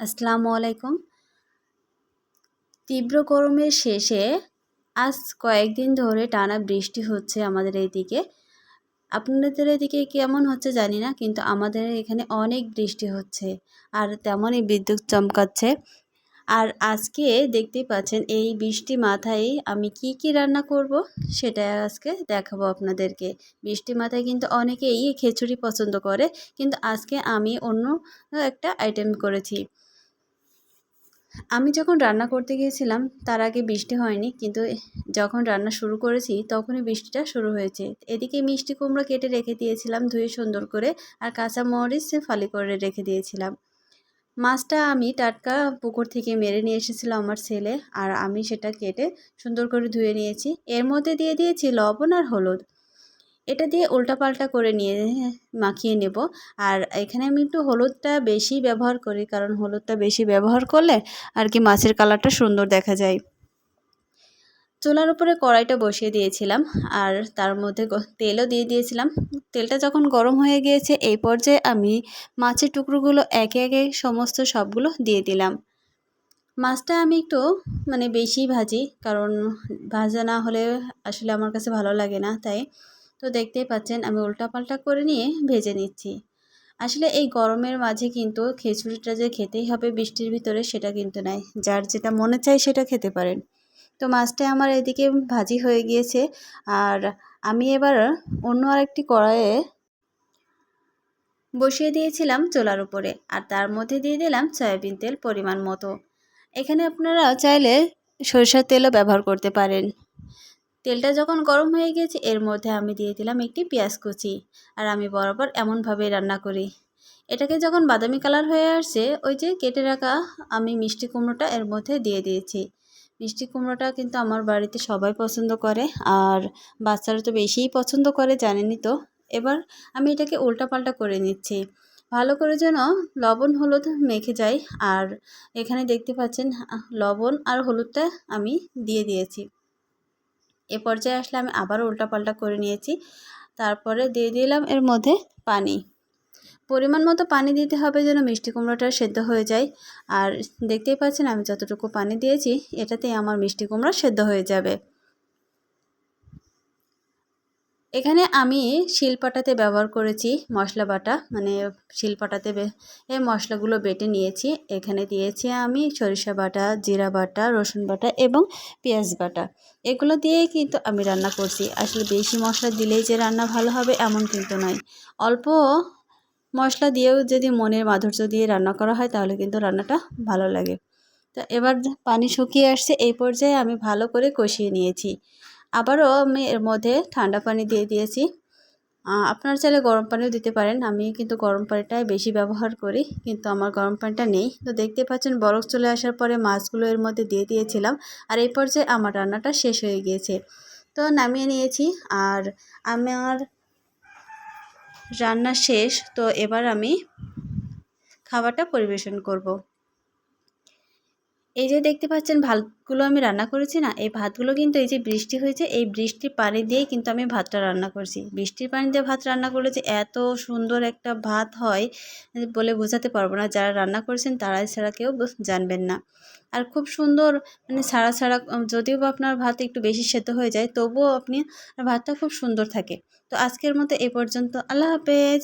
আসসালামু আলাইকুম। তীব্র গরমের শেষে আজ কয়েকদিন ধরে টানা বৃষ্টি হচ্ছে আমাদের এইদিকে আপনাদের এদিকে কেমন হচ্ছে জানি না, কিন্তু আমাদের এখানে অনেক বৃষ্টি হচ্ছে আর তেমনই বিদ্যুৎ চমকাচ্ছে। আর আজকে দেখতেই পাচ্ছেন এই বৃষ্টি মাথায় আমি কি কি রান্না করব সেটা আজকে দেখাবো আপনাদেরকে। বৃষ্টি মাথায় কিন্তু অনেকেই খিচুড়ি পছন্দ করে, কিন্তু আজকে আমি অন্য একটা আইটেম করেছি। আমি যখন রান্না করতে গিয়েছিলাম, তার আগে বৃষ্টি হয়নি, কিন্তু যখন রান্না শুরু করেছি, তখনই বৃষ্টিটা শুরু হয়েছে। এদিকে মিষ্টি কুমড়ো কেটে রেখে দিয়েছিলাম ধুয়ে সুন্দর করে, আর কাঁচা মরিচ ফালি করে রেখে দিয়েছিলাম। মাছটা আমি টাটকা পুকুর থেকে মেরে নিয়ে এসেছিল আমার ছেলে, আর আমি সেটা কেটে সুন্দর করে ধুয়ে নিয়েছি। এর মধ্যে দিয়ে দিয়েছি লবণ আর হলুদ। এটা দিয়ে উল্টাপাল্টা করে নিয়ে মাখিয়ে নেব। আর এখানে আমি একটু হলুদটা বেশি ব্যবহার করি, কারণ হলুদটা বেশি ব্যবহার করলে আর কি মাছের কালারটা সুন্দর দেখা যায়। চুলার উপরে কড়াইটা বসিয়ে দিয়েছিলাম, আর তার মধ্যে তেলও দিয়ে দিয়েছিলাম। তেলটা যখন গরম হয়ে গিয়েছে, এই পর্যায়ে আমি মাছের টুকরোগুলো একে একে সমস্ত সবগুলো দিয়ে দিলাম। মাছটা আমি একটু মানে বেশি ভাজি, কারণ ভাজা না হলে আসলে আমার কাছে ভালো লাগে না, তাই তো দেখতেই পাচ্ছেন, আমি উল্টাপাল্টা করে নিয়ে ভেজে নিচ্ছি। আসলে এই গরমের মাঝে কিন্তু খিচুড়িটা যে খেতেই হবে বৃষ্টির ভিতরে সেটা কিন্তু নাই। যার যেটা মনে চায় সেটা খেতে পারেন। তো মাছটা আমার এদিকে ভাজি হয়ে গিয়েছে। আর আমি এবার অন্য আরেকটি কড়াইয়ে বসিয়ে দিয়েছিলাম চোলার উপরে। আর তার মধ্যে দিয়ে দিলাম সয়াবিন তেল পরিমাণ মতো। এখানে আপনারা চাইলে সরিষার তেলও ব্যবহার করতে পারেন। তেলটা যখন গরম হয়ে গেছে, এর মধ্যে আমি দিয়ে দিলাম একটি পেঁয়াজ কুচি। আর আমি বরাবর এমনভাবে রান্না করি। এটাকে যখন বাদামি কালার হয়ে আসছে, ওই যে কেটে রাখা আমি মিষ্টি কুমড়োটা এর মধ্যে দিয়ে দিয়েছি। মিষ্টি কুমড়োটা কিন্তু আমার বাড়িতে সবাই পছন্দ করে, আর বাচ্চারা তো বেশিই পছন্দ করে, জানেনই তো। এবার আমি এটাকে উল্টাপাল্টা করে নিচ্ছি। ভালো করে যেন লবণ হলুদ মেখে যায়। আর এখানে দেখতে পাচ্ছেন লবণ আর হলুদটা আমি দিয়ে দিয়েছি। এ পর্যায়ে আসলে আমি আবারও উল্টাপাল্টা করে নিয়েছি। তারপরে দিয়ে দিলাম এর মধ্যে পানি। পরিমাণ মতো পানি দিতে হবে যেন মিষ্টি কুমড়োটা সেদ্ধ হয়ে যায়। আর দেখতেই পাচ্ছেন আমি যতটুকু পানি দিয়েছি, এটাতেই আমার মিষ্টি কুমড়ো সেদ্ধ হয়ে যাবে। এখানে আমি শিলপাটাতে ব্যবহার করেছি মশলা বাটা মানে শিলপাটাতে এই মশলাগুলো বেটে নিয়েছি। এখানে দিয়েছি আমি সরিষা বাটা, জিরা বাটা, রসুন বাটা এবং পেঁয়াজ বাটা। এগুলো দিয়েই কিন্তু আমি রান্না করছি। আসলে বেশি মশলা দিলেই যে রান্না ভালো হবে এমন কিন্তু নয়। অল্প মশলা দিয়েও যদি মনের মাধুর্য দিয়ে রান্না করা হয় তাহলে কিন্তু রান্নাটা ভালো লাগে। তো এবার পানি শুকিয়ে আসছে, এই পর্যায়ে আমি ভালো করে কষিয়ে নিয়েছি। আবারও আমি এর মধ্যে ঠান্ডা পানি দিয়ে দিয়েছি। আপনারা চাইলে গরম পানিও দিতে পারেন। আমি কিন্তু গরম পানিটাই বেশি ব্যবহার করি, কিন্তু আমার গরম পানিটা নেই। তো দেখতে পাচ্ছেন বরফ চলে আসার পরে মাছগুলো এর মধ্যে দিয়ে দিয়েছিলাম আর এই পর্যায়ে আমার রান্নাটা শেষ হয়ে গিয়েছে। তো নামিয়ে নিয়েছি আর আমার রান্না শেষ। তো এবার আমি খাবারটা পরিবেশন করব। এই যে দেখতে পাচ্ছেন, ভাতগুলো আমি রান্না করেছি না, এই ভাতগুলো কিন্তু এই যে বৃষ্টি হয়েছে, এই বৃষ্টির পানি দিয়েই কিন্তু আমি ভাতটা রান্না করছি। বৃষ্টির পানি দিয়ে ভাত রান্না করলে যে এত সুন্দর একটা ভাত হয়, বলে বোঝাতে পারব না। যারা রান্না করেছেন, তারাই ছাড়া কেউ জানবেন না। আর খুব সুন্দর মানে সারা সারা যদিও বা আপনার ভাত একটু বেশি সেদ্ধ হয়ে যায়, তবুও আপনি ভাতটা খুব সুন্দর থাকে। তো আজকের মতো এ পর্যন্ত। আল্লাহ হাফেজ।